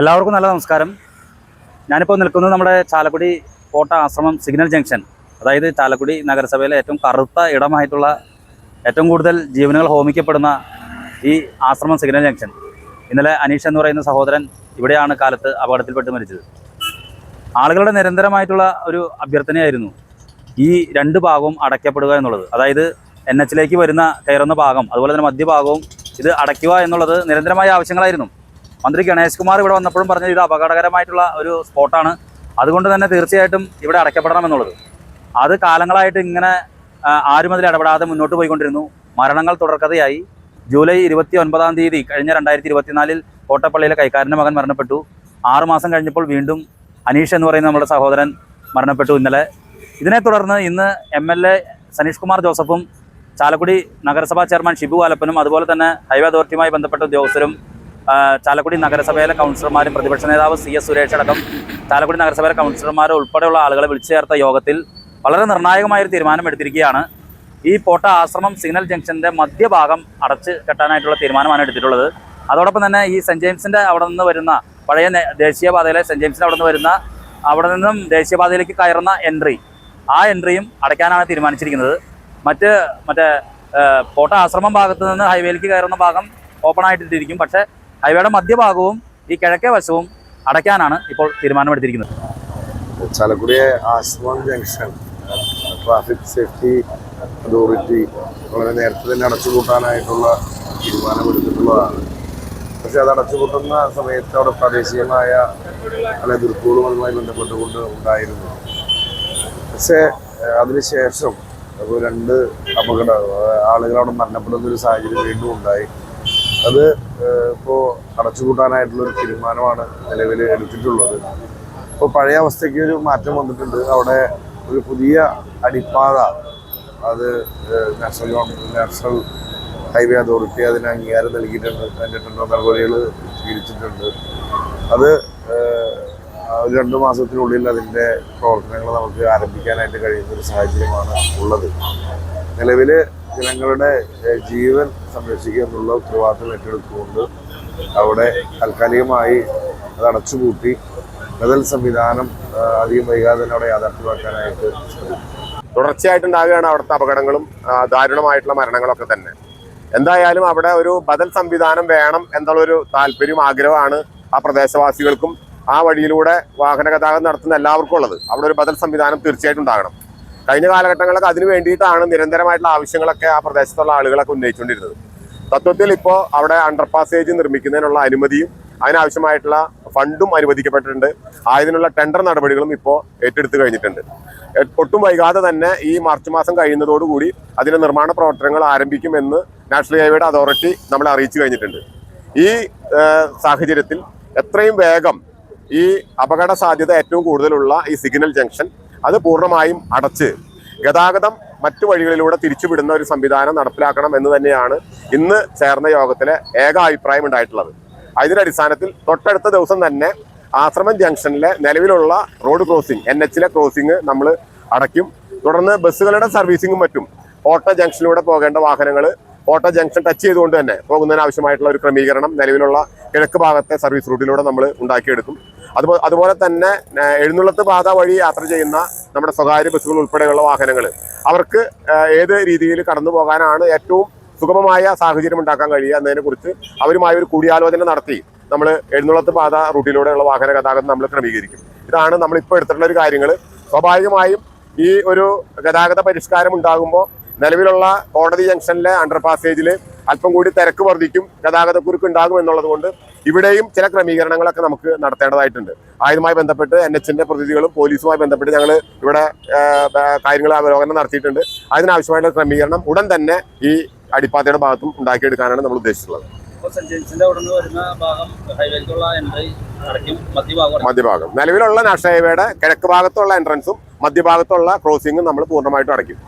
എല്ലാവർക്കും നല്ല നമസ്കാരം. ഞാനിപ്പോൾ നിൽക്കുന്നത് നമ്മുടെ ചാലക്കുടി കോട്ട ആശ്രമം സിഗ്നൽ ജംഗ്ഷൻ. അതായത് ചാലക്കുടി നഗരസഭയിലെ ഏറ്റവും കറുത്ത ഇടമായിട്ടുള്ള ഏറ്റവും കൂടുതൽ ജീവനുകൾ ഹോമിക്കപ്പെടുന്ന ഈ ആശ്രമം സിഗ്നൽ ജംഗ്ഷൻ. ഇന്നലെ അനീഷ് എന്ന് പറയുന്ന സഹോദരൻ ഇവിടെയാണ് കാലത്ത് അപകടത്തിൽപ്പെട്ട് മരിച്ചത്. ആളുകളുടെ നിരന്തരമായിട്ടുള്ള ഒരു അഭ്യർത്ഥനയായിരുന്നു ഈ രണ്ട് ഭാഗവും അടയ്ക്കപ്പെടുക എന്നുള്ളത്. അതായത് എൻ എച്ചിലേക്ക് വരുന്ന കയറുന്ന ഭാഗം അതുപോലെ തന്നെ മധ്യഭാഗവും ഇത് അടയ്ക്കുക എന്നുള്ളത് നിരന്തരമായ ആവശ്യങ്ങളായിരുന്നു. മന്ത്രി ഗണേഷ് കുമാർ ഇവിടെ വന്നപ്പോഴും പറഞ്ഞത് ഇത് അപകടകരമായിട്ടുള്ള ഒരു സ്പോട്ടാണ്. അതുകൊണ്ട് തന്നെ തീർച്ചയായിട്ടും ഇവിടെ അടയ്ക്കപ്പെടണം എന്നുള്ളത് അത് കാലങ്ങളായിട്ട് ഇങ്ങനെ ആരും അതിൽ ഇടപെടാതെ മുന്നോട്ട് പോയിക്കൊണ്ടിരുന്നു. മരണങ്ങൾ തുടർക്കഥയായി. ജൂലൈ ഇരുപത്തി ഒൻപതാം തീയതി കഴിഞ്ഞ രണ്ടായിരത്തി ഇരുപത്തിനാലിൽ കോട്ടപ്പള്ളിയിലെ കൈക്കാരന്റെ മകൻ മരണപ്പെട്ടു. ആറുമാസം കഴിഞ്ഞപ്പോൾ വീണ്ടും അനീഷ് എന്ന് പറയുന്ന നമ്മുടെ സഹോദരൻ മരണപ്പെട്ടു ഇന്നലെ. ഇതിനെ തുടർന്ന് ഇന്ന് M L A Saneesh Kumar ജോസഫും ചാലക്കുടി നഗരസഭാ ചെയർമാൻ ഷിബു ആലപ്പനും അതുപോലെ തന്നെ ഹൈവേ അതോറിറ്റിയുമായി ബന്ധപ്പെട്ട ഉദ്യോഗസ്ഥരും ചാലക്കുടി നഗരസഭയിലെ കൗൺസിലർമാരും പ്രതിപക്ഷ നേതാവ് സി എസ് സുരേഷ് അടക്കം ചാലക്കുടി നഗരസഭയിലെ കൗൺസിലർമാർ ഉൾപ്പെടെയുള്ള ആളുകളെ വിളിച്ചു ചേർത്ത യോഗത്തിൽ വളരെ നിർണായകമായൊരു തീരുമാനം എടുത്തിരിക്കുകയാണ് ഈ പോട്ട ആശ്രമം സിഗ്നൽ ജംഗ്ഷന്റെ മധ്യഭാഗം അടച്ചു കെട്ടാനായിട്ടുള്ള തീരുമാനമാണ് എടുത്തിട്ടുള്ളത്. അതോടൊപ്പം തന്നെ ഈ സെന്റ് ജെയിംസിന്റെ അവിടെ നിന്ന് വരുന്ന പഴയ ദേശീയപാതയിലെ സെന്റ് ജെയിംസിന്റെ അവിടെ നിന്ന് വരുന്ന അവിടെ നിന്നും ദേശീയപാതയിലേക്ക് കയറുന്ന എൻട്രി ആ എൻട്രിയും അടയ്ക്കാനാണ് തീരുമാനിച്ചിരിക്കുന്നത്. മറ്റ് മറ്റേ പോട്ട ആശ്രമം ഭാഗത്ത് നിന്ന് ഹൈവേയിലേക്ക് കയറുന്ന ഭാഗം ഓപ്പൺ ആയിട്ടിട്ടിരിക്കും. പക്ഷേ ഹൈവേയുടെ മധ്യഭാഗവും ഈ കിഴക്കേ വശവും അടയ്ക്കാനാണ് ഇപ്പോൾ തീരുമാനമെടുത്തിരിക്കുന്നത്. ചാലക്കുടിയെ ആശ്രമം ജംഗ്ഷൻ ട്രാഫിക് സേഫ്റ്റി അതോറിറ്റി വളരെ നേരത്തെ തന്നെ അടച്ചുപൂട്ടാനായിട്ടുള്ള തീരുമാനമെടുത്തിട്ടുള്ളതാണ്. പക്ഷെ അത് അടച്ചുപൂട്ടുന്ന സമയത്ത് അവിടെ പ്രാദേശികമായ പല എതിർപ്പുകളും ബന്ധപ്പെട്ടുകൊണ്ട് ഉണ്ടായിരുന്നു. പക്ഷേ അതിനുശേഷം രണ്ട് അപകട ആളുകൾ അവിടെ മരണപ്പെടുന്ന ഒരു സാഹചര്യം വീണ്ടും ഉണ്ടായി. അത് ഇപ്പോൾ അടച്ചുപൂട്ടാനായിട്ടുള്ള ഒരു തീരുമാനമാണ് നിലവിൽ എടുത്തിട്ടുള്ളത്. ഇപ്പോൾ പഴയ അവസ്ഥയ്ക്ക് ഒരു മാറ്റം വന്നിട്ടുണ്ട്. അവിടെ ഒരു പുതിയ അടിപ്പാത അത് national government national highway authority അതിന് അംഗീകാരം നൽകിയിട്ടുണ്ട് അതിന്റെ ടെൻഡർ നടപടികൾ സ്വീകരിച്ചിട്ടുണ്ട്. അത് ഒരു രണ്ട് മാസത്തിനുള്ളിൽ അതിന്റെ പ്രവർത്തനങ്ങൾ നമുക്ക് ആരംഭിക്കാനായിട്ട് കഴിയുന്ന ഒരു സാഹചര്യമാണ് ഉള്ളത്. നിലവിൽ ജനങ്ങളുടെ ജീവൻ സംരക്ഷിക്കുക എന്നുള്ള ഉത്തരവാദിത്തം ഏറ്റെടുത്തുകൊണ്ട് അവിടെ താൽക്കാലികമായി അത് അടച്ചുപൂട്ടി. ബദൽ സംവിധാനം അധികം വൈകാതെ അവിടെ യാഥാർത്ഥ്യമാക്കാനായിട്ട് തുടർച്ചയായിട്ടുണ്ടാകുകയാണ് അവിടുത്തെ അപകടങ്ങളും ദാരുണമായിട്ടുള്ള മരണങ്ങളൊക്കെ തന്നെ. എന്തായാലും അവിടെ ഒരു ബദൽ സംവിധാനം വേണം എന്നുള്ളൊരു താല്പര്യം ആഗ്രഹമാണ് ആ പ്രദേശവാസികൾക്കും ആ വഴിയിലൂടെ വാഹന ഗതാഗതം നടത്തുന്ന എല്ലാവർക്കും ഉള്ളത്. അവിടെ ഒരു ബദൽ സംവിധാനം തീർച്ചയായിട്ടും ഉണ്ടാകണം. കഴിഞ്ഞ കാലഘട്ടങ്ങളിലൊക്കെ അതിന് വേണ്ടിയിട്ടാണ് നിരന്തരമായിട്ടുള്ള ആവശ്യങ്ങളൊക്കെ ആ പ്രദേശത്തുള്ള ആളുകളൊക്കെ ഉന്നയിച്ചുകൊണ്ടിരുന്നത്. തത്വത്തിൽ ഇപ്പോൾ അവിടെ അണ്ടർപാസേജ് നിർമ്മിക്കുന്നതിനുള്ള അനുമതിയും അതിനാവശ്യമായിട്ടുള്ള ഫണ്ടും അനുവദിക്കപ്പെട്ടിട്ടുണ്ട്. ആയതിനുള്ള ടെൻഡർ നടപടികളും ഇപ്പോൾ ഏറ്റെടുത്തു കഴിഞ്ഞിട്ടുണ്ട്. ഒട്ടും വൈകാതെ തന്നെ ഈ മാർച്ച് മാസം കഴിയുന്നതോടുകൂടി അതിന്റെ നിർമ്മാണ പ്രവർത്തനങ്ങൾ ആരംഭിക്കുമെന്ന് നാഷണൽ ഹൈവേയുടെ അതോറിറ്റി നമ്മളെ അറിയിച്ചു കഴിഞ്ഞിട്ടുണ്ട്. ഈ സാഹചര്യത്തിൽ എത്രയും വേഗം ഈ അപകട സാധ്യത ഏറ്റവും കൂടുതലുള്ള ഈ സിഗ്നൽ ജംഗ്ഷൻ അത് പൂർണമായും അടച്ച് ഗതാഗതം മറ്റു വഴികളിലൂടെ തിരിച്ചുവിടുന്ന ഒരു സംവിധാനം നടപ്പിലാക്കണം എന്ന് തന്നെയാണ് ഇന്ന് ചേർന്ന യോഗത്തിലെ ഏക അഭിപ്രായം ഉണ്ടായിട്ടുള്ളത്. അതിന്റെ അടിസ്ഥാനത്തിൽ തൊട്ടടുത്ത ദിവസം തന്നെ ആശ്രമം ജംഗ്ഷനിലെ നിലവിലുള്ള റോഡ് ക്രോസിംഗ് എൻ എച്ചിലെ ക്രോസിംഗ് നമ്മൾ അടയ്ക്കും. തുടർന്ന് ബസ്സുകളുടെ സർവീസിങ്ങും മറ്റും. ഓട്ടോ ജംഗ്ഷനിലൂടെ പോകേണ്ട വാഹനങ്ങൾ ഓട്ടോ ജംഗ്ഷൻ ടച്ച് ചെയ്തുകൊണ്ട് തന്നെ പോകുന്നതിന് ആവശ്യമായിട്ടുള്ള ഒരു ക്രമീകരണം നിലവിലുള്ള കിഴക്ക് ഭാഗത്തെ സർവീസ് റൂട്ടിലൂടെ നമ്മൾ ഉണ്ടാക്കിയെടുക്കും. അതുപോലെ അതുപോലെ തന്നെ എഴുന്നള്ളത്ത് പാത വഴി യാത്ര ചെയ്യുന്ന നമ്മുടെ സ്വകാര്യ ബസ്സുകൾ ഉൾപ്പെടെയുള്ള വാഹനങ്ങൾ അവർക്ക് ഏത് രീതിയിൽ കടന്നു പോകാനാണ് ഏറ്റവും സുഗമമായ സാഹചര്യം ഉണ്ടാക്കാൻ കഴിയുക എന്നതിനെ കുറിച്ച് അവരുമായി ഒരു കൂടിയാലോചന നടത്തി നമ്മൾ എഴുന്നള്ളത്ത് പാത റൂട്ടിലൂടെയുള്ള വാഹന ഗതാഗതം നമ്മൾ ക്രമീകരിക്കും. ഇതാണ് നമ്മൾ ഇപ്പോൾ എടുത്തിട്ടുള്ള ഒരു കാര്യങ്ങൾ സ്വാഭാവികമായും ഈ ഒരു ഗതാഗത പരിഷ്കാരം ഉണ്ടാകുമ്പോൾ നിലവിലുള്ള കോടതി ജംഗ്ഷനിലെ അണ്ടർ പാസേജിൽ അല്പം കൂടി തിരക്ക് വർദ്ധിക്കും ഗതാഗതക്കുരുക്ക് ഉണ്ടാകും എന്നുള്ളത് കൊണ്ട് ഇവിടെയും ചില ക്രമീകരണങ്ങളൊക്കെ നമുക്ക് നടത്തേണ്ടതായിട്ടുണ്ട്. ആയുധമായി ബന്ധപ്പെട്ട് എൻ എച്ചിന്റെ പ്രതിനിധികളും പോലീസുമായി ബന്ധപ്പെട്ട് ഞങ്ങൾ ഇവിടെ കാര്യങ്ങൾ അവലോകനം നടത്തിയിട്ടുണ്ട്. അതിനാവശ്യമായിട്ടുള്ള ക്രമീകരണം ഉടൻ തന്നെ ഈ അടിപ്പാത്തയുടെ ഭാഗത്തും ഉണ്ടാക്കിയെടുക്കാനാണ് നമ്മൾ ഉദ്ദേശിച്ചിട്ടുള്ളത്. മധ്യഭാഗം നിലവിലുള്ള നാഷണൽ ഹൈവേയുടെ കിഴക്ക് ഭാഗത്തുള്ള എൻട്രൻസും മധ്യഭാഗത്തുള്ള ക്രോസിംഗും നമ്മൾ പൂർണമായിട്ടും അടയ്ക്കും.